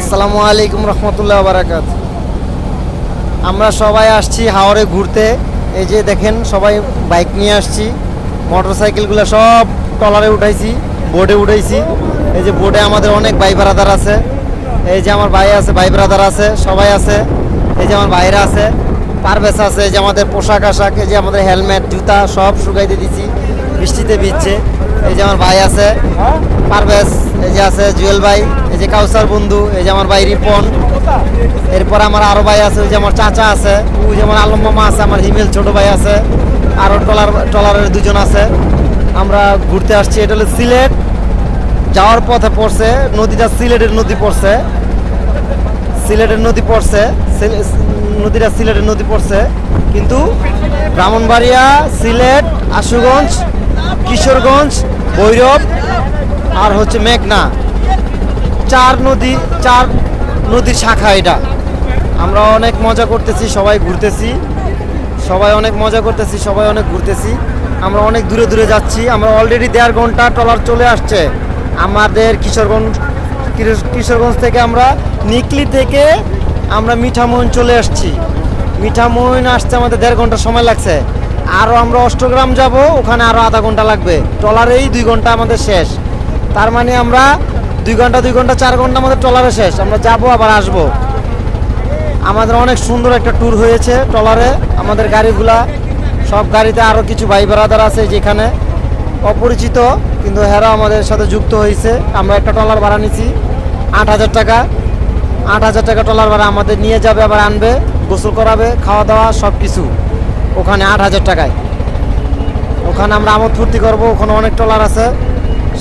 আসসালামু আলাইকুম রহমতুল্লাহ বারাকাত। আমরা সবাই আসছি হাওড়ে ঘুরতে। এই যে দেখেন, সবাই বাইক নিয়ে আসছি। মোটর সাইকেলগুলো সব টলারে উঠাইছি, বোর্ডে উঠাইছি। এই যে বোর্ডে আমাদের অনেক ভাই ব্রাদার আছে। এই যে আমার ভাই আছে, ভাই ব্রাদার আছে, সবাই আছে। এই যে আমার ভাইরা আছে পারভেস আছে, এই যে আমাদের পোশাক আশাক, এই যে আমাদের হেলমেট, জুতা সব শুকাইতে দিছি, বৃষ্টিতে ভিজছে। এই যে আমার ভাই আছে। পারভেজ, এই যে আছে জুয়েল ভাই, এই যে কাউসার বন্ধু, এই যে আমার ভাই রিপন। এরপর আমার আরও ভাই আছে, ওই যে আমার চাচা আছে ওই যে আমার আলম মামা আছে, আমার হিমেল ছোট ভাই আছে, আরও টলার, টলারের দুজন আছে। আমরা ঘুরতে আসছি, এটা হলো সিলেট। যাওয়ার পথে পড়ছে, নদীটা সিলেটের নদী পড়ছে। সিলেটের নদী পড়ছে নদীটা সিলেটের নদী পড়ছে। কিন্তু ব্রাহ্মণবাড়িয়া, সিলেট, আশুগঞ্জ, কিশোরগঞ্জ, ভৈরব আর হচ্ছে মেঘনা। চার নদী, চার নদীর শাখা এটা। আমরা অনেক মজা করতেছি, সবাই ঘুরতেছি। সবাই অনেক মজা করতেছি, সবাই অনেক ঘুরতেছি। আমরা অনেক দূরে দূরে যাচ্ছি। আমরা অলরেডি দেড় ঘণ্টা ট্রলার চলে আসছে। আমাদের কিশোরগঞ্জ, কিশোর- কিশোরগঞ্জ থেকে আমরা নিকলি থেকে আমরা মিঠামইন চলে আসছি। মিঠামইন আসতে আমাদের দেড় ঘণ্টা সময় লাগছে। আরও আমরা অষ্টগ্রাম যাব, ওখানে আরও আধা ঘণ্টা লাগবে। ট্রলারেই দুই ঘণ্টা আমাদের শেষ। তার মানে আমরা দুই ঘণ্টা দুই ঘণ্টা, চার ঘণ্টা আমাদের ট্রলারে শেষ। আমরা যাব, আবার আসব। আমাদের অনেক সুন্দর একটা ট্যুর হয়েছে ট্রলারে। আমাদের গাড়িগুলা, সব গাড়িতে আরও কিছু ভাই বেড়াদার আছে যেখানে। অপরিচিত, কিন্তু হেরা আমাদের সাথে যুক্ত হয়েছে। আমরা একটা ট্রলার ভাড়া নিছি আট হাজার টাকা। আট হাজার টাকা ট্রলার ভাড়া আমাদের নিয়ে যাবে, আবার আনবে, গোসল করাবে, খাওয়া দাওয়া সব কিছু ওখানে আট হাজার টাকায়। ওখানে আমরা আমোদ ফুর্তি করব, ওখানে অনেক ট্রলার আছে।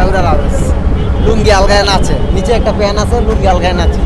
পাইলে লুঙ্গি আলগায় নাচে নিচে একটা প্যান আছে লুঙ্গি আলগায় নাচে